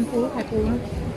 มันปูไ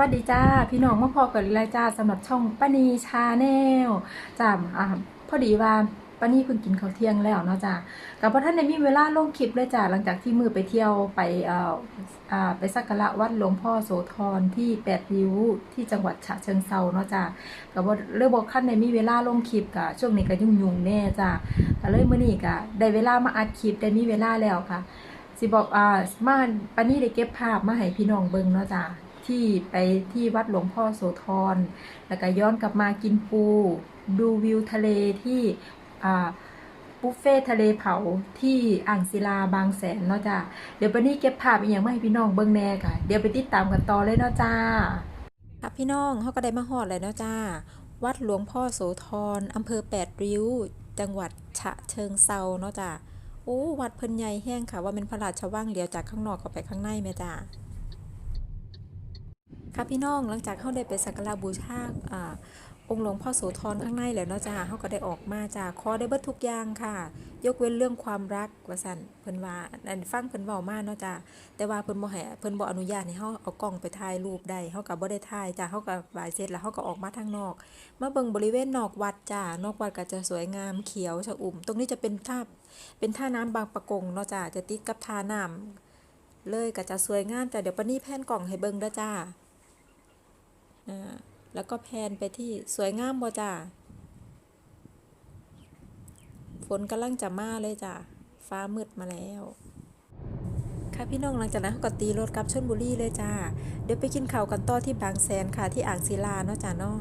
วัสดีจ้า พี่น้องมาพอกันเลยจ้าสำหรับช่องป้านีชาแนลจ้าอ่าพอดีว่าป้านีเพิ่งกินข้าวเที่ยงแล้วเนาะจ้ากับพระท่านได้มีเวลาลงคลิปเลยจ้าหลังจากที่มือไปเที่ยวไปเอ่ออ่าไปสักการะวัดหลวงพ่อโสธรที่แปดริ้วที่จังหวัดฉะเชิงเซาเนาะจ้ากับว่าเรื่องบอกขั้นในมีเวลาลงคลิปกะช่วงนี้ก็ยุ่งยุ่งแน่จ้าก็เลยมื่อนี้กะได้เวลามาอัดคลิปได้มีเวลาแล้วค่ะสิบอกอ่ามาปานีได้เก็บภาพมาให้พี่น้องเบิ่งเนาะจ้ะ ที่ไปที่วัดหลวงพ่อโสธร แล้วก็ย้อนกลับมากินปู ดูวิวทะเลที่บุฟเฟ่ทะเลเผาที่อ่างศิลาบางแสนเนาะจ้ะเดี๋ยวปานนี้เก็บภาพอีกอย่างมาให้พี่น้องเบิ่งแน่ค่ะ เดี๋ยวไปติดตามกันต่อเลยเนาะจ้าค่ะพี่น้องเขาก็ได้มาฮอดเลยเนาะจ้า วัดหลวงพ่อโสธรอำเภอแปดริ้ว จังหวัดฉะเชิงเซาเนาะจ้าโอ้วัดเพิ่นใหญ่แห้งค่ะว่าเป็นพระราชวังเดียวจากข้างนอกเข้าไปข้างในแม่จ้า ค่ะพี่น้องหลังจากเข้าได้ไปสักการะบูชาอ่าองค์หลวงพ่อโสธรข้างในแล้วเนาะจ้าเขาก็ได้ออกมาจ้าขอได้เบิดทุกอย่างค่ะ ยกเว้นเรื่องความรักว่าซั่นเพิ่นว่าอันฟังเพิ่นเว้ามาเนาะจ้าแต่ว่าเพิ่นบ่ให้เพิ่นบ่อนุญาตให้เฮาเอากล้องไปถ่ายรูปได้เฮาก็บ่ได้ถ่ายจ้าเฮาก็บายเสร็จแล้วเฮาก็ออกมาทางนอกมาเบิ่งบริเวณนอกวัดจ้านอกวัดก็จะสวยงามเขียวชอุ่ม ตรงนี้จะเป็นท่าเป็นท่าน้ำบางปะกงเนาะจ้าจะติดกับท่าน้ำเลยก็จะสวยงามจ้าเดี๋ยวปนี้แพนกล่องให้เบิ่งเด้อจ้า แล้วก็แพนไปที่สวยงามบ่จ้าฝนกำลังจะมาเลยจ้าฟ้ามืดมาแล้ว ค่ะพี่น้องหลังจากนั้นก็ตีรถกลับชลบุรีเลยจ้า เดี๋ยวไปกินข้าวกันต่อที่บางแสนค่ะที่อ่างศิลาเนาะจ้าเนาะ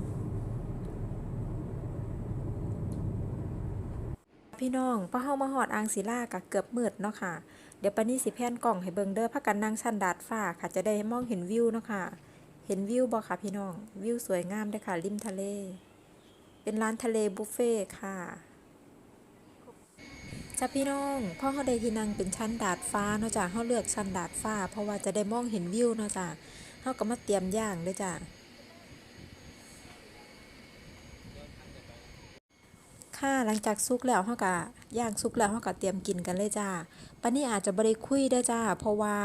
พี่น้องพอเฮามาหอดอ่างศิลาก็เกือบมืดเนาะค่ะ เดี๋ยวปานนี้สิแพนกล่องให้เบิงเด้อพักกันนั่งชั้นดาดฟ้าค่ะจะได้มองเห็นวิวเนาะค่ะ เห็นวิวบ่ค่ะพี่น้อง วิวสวยงามเด้อค่ะริมทะเล เป็นร้านทะเลบุฟเฟ่ค่ะจ้าพี่น้องพ่อเขาได้ที่นั่งเป็นชั้นดาดฟ้าเนาะจ้ะเขาเลือกชั้นดาดฟ้า เพราะว่าจะได้มองเห็นวิวเนาะจ้ะเขาก็มาเตรียมย่างเด้วยจ้ะค่ะหลังจากซุกแล้วเฮาก็ย่างซุกแล้วเฮาก็เตรียมกินกันเลยจ้าปานนี้อาจจะบ่ได้คุยเด้จ้า เพราะว่า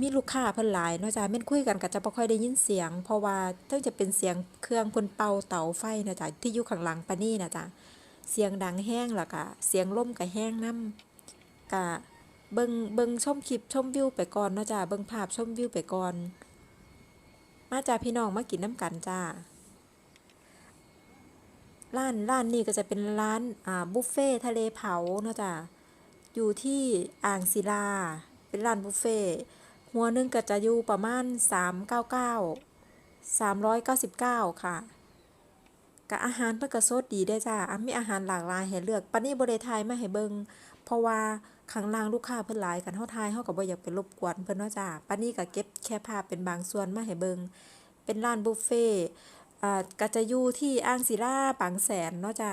มีลูกค้าเพิ่นหลายเนาะจ้าแม่นคุยกันก็จะบ่ค่อยได้ยินเสียง เพราะว่าเทั้งจะเป็นเสียงเครื่องเพิ่นเป่าเตาไฟนะจ้าที่อยู่ข้างหลังปานนี้นะจ้าเสียงดังแห้งแล้วก็เสียงลมก็แห้งนํก็เบิงเบิงชมคลิปชมวิวไปก่อนเนาะจ้าเบิงภาพชมวิวไปก่อน มาจ้าพี่น้องมากินน้ำกันจ้าร้านร้านนี้ก็จะเป็นร้านอ่าบุฟเฟ่ทะเลเผาเนาะจ้ะอยู่ที่อ่างศิลา เป็นร้านบุฟเฟ่หัวหนึงก็จะอยู่ประมาณ 399 399 ค่ะกับอาหารเพิ่นก็สดดีได้จ้าอมีอาหารหลากหลายให้เลือกปานนี้บ่ไทายมาให้เบิงเพราะว่าข้างล่างลูกค้าเพิ่นหลายกันเฮาทายเฮาก็บ่อยากไปรบกวนเพิ่นเนาะจ้าปานนี้ก็เก็บแค่ภาพเป็นบางส่วนมาให้เบิงเป็นร้านบุฟเฟ่อ่าก็จะอยู่ที่อ่างศิลาบางแสนเนาะจ้า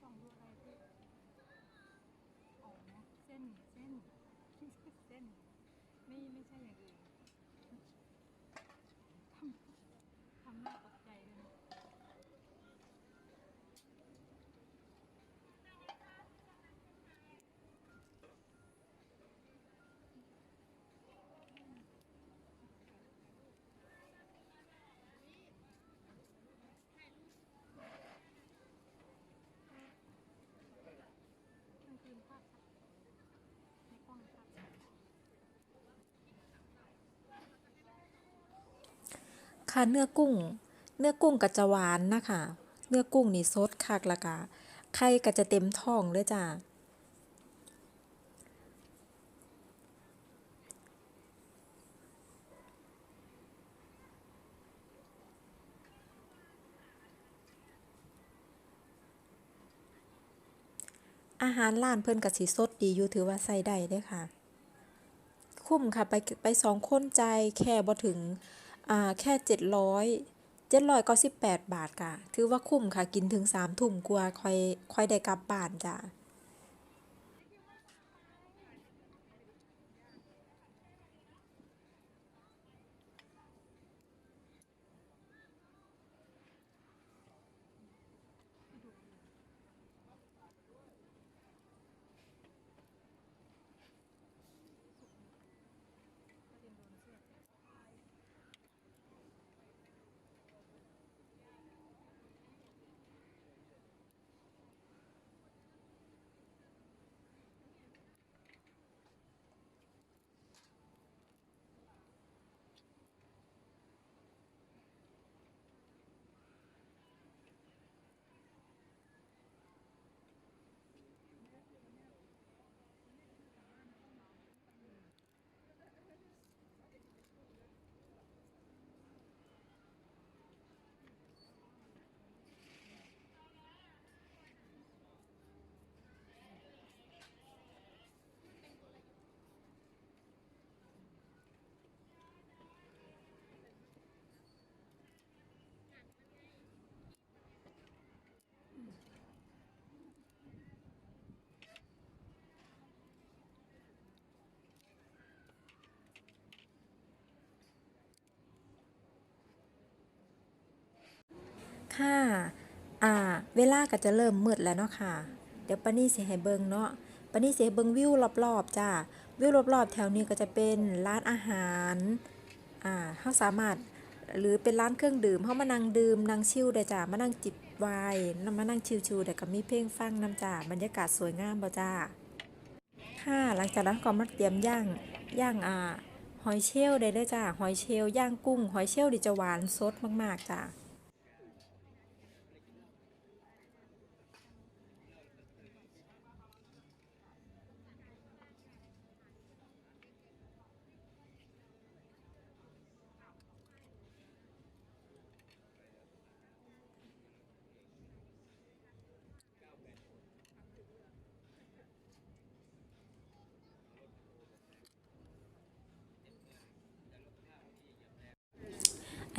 ส่องดูอะไรพี่อ๋อเส้นเส้น เส้น ไม่ไม่ใช่อย่างอื่นทำทำหน้าตกใจเลยนะ คะ เนื้อกุ้ง เนื้อกุ้งก็จะหวานนะคะ เนื้อกุ้งนี่สดคักละกะไข่ก็จะเต็มท้องเลยจ้าอาหารร้านเพิ่นก็สิสดดีอยู่ถือว่าใส่ได้เด้อค่ะ คุ้มค่ะ ไปไปสองคนใจแค่บ่ถึง อ่าแค่เจ็ดร้อยเจ็ดร้อยก็สิบแปดบาทค่ะ ถือว่าคุ้มค่ะ กินถึงสามทุ่มกว่าค่อยค่อยได้กลับบ้านจ้ะ ค่ะอ่า เวลาก็จะเริ่มมืดแล้วเนาะค่ะ เดี๋ยวปานี่สิให้เบิ่งเนาะปานี่สิให้เบิ่งวิวรอบๆจ้า วิวรอบๆ แถวนี้ก็จะเป็นร้านอาหาร อ่าเฮาสามารถหรือเป็นร้านเครื่องดื่มเฮามานั่งดื่มนั่งชิลได้จ้ามานั่งจิบไวน์มานั่งชิลๆได้ก็มีเพลงฟังน้ำจ้าบรรยากาศสวยงามบ่จ้าค่ะหลังจากนั้นก็มาเตรียมย่างย่างอ่าหอยเชลล์ได้เลยจ้าหอยเชลล์ย่างกุ้ง หอยเชลล์นี่จะหวานสดมากๆจ้า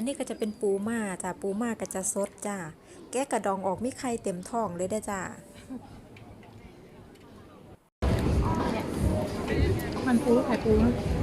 นี้ก็จะเป็นปูม่าจ้าปูม่าก็จะสดจ้าแกะกระดองออกมีไข่เต็มท้องเลยได้จ้ามันปูไข่ปูไข่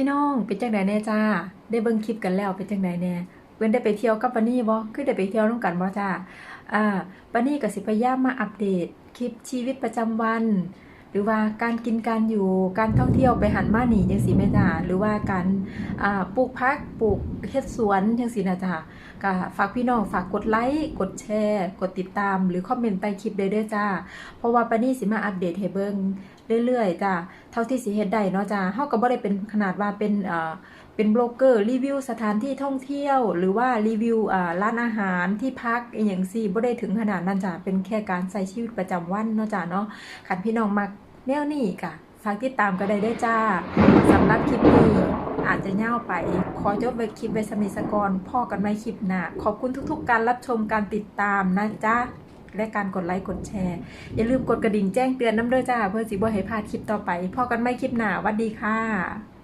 พี่น้องเป็นจังไดแน่จ้า ได้เบิ้งคลิปกันแล้วเป็นจังไดแน่เว้นได้ไปเที่ยวกับปานี่บ่คือได้ไปเที่ยวร่วมกันบ่จ้าอ่าปานี่กับสิพยายามมาอัปเดตคลิปชีวิตประจำวัน หรือว่าการกินการอยู่การท่องเที่ยวไปหันมาหนีจังสีแม่จ้าหรือว่าการปลูกพักปลูกเฮ็ดสวนจังสีนะจ้าก็ฝากพี่น้องฝากกดไลค์กดแชร์ กดติดตาม หรือคอมเมนต์ใต้คลิปได้เด้อจ้า เพราะว่าปานี่สิมาอัปเดตให้เบิ่งเรื่อยๆจ้าเท่าที่สิเฮ็ดได้เนาะจ้าเฮาก็บ่ได้เป็นขนาดว่าเป็น เป็นโบรกเกอร์รีวิวสถานที่ท่องเที่ยว หรือว่ารีวิวอาร้านอาหารที่พักอย่างซี่บ่ได้ถึงขนาดนั้นจ้ะเป็นแค่การใช้ชีวิตประจำวันเนาะจ้ะเนาะคันพี่น้องมักแนวนี้ก็ฝากติดตามก็ได้เด้จ้าสำหรับคลิปนี้อาจจะยาไป ขอจบไว้คลิปไว้สำนิสกรพ่อกันไม่คลิปหน้าขอบคุณทุกๆ การรับชมการติดตามนะจ๊ะและการกดไลค์กดแชร์ อย่าลืมกดกระดิ่งแจ้งเตือนน้ำเด้อจ้า เพื่อสิบ่ให้พลาดคลิปต่อไปพ่อกันไม่คลิปหน้าวัดดีค่ะ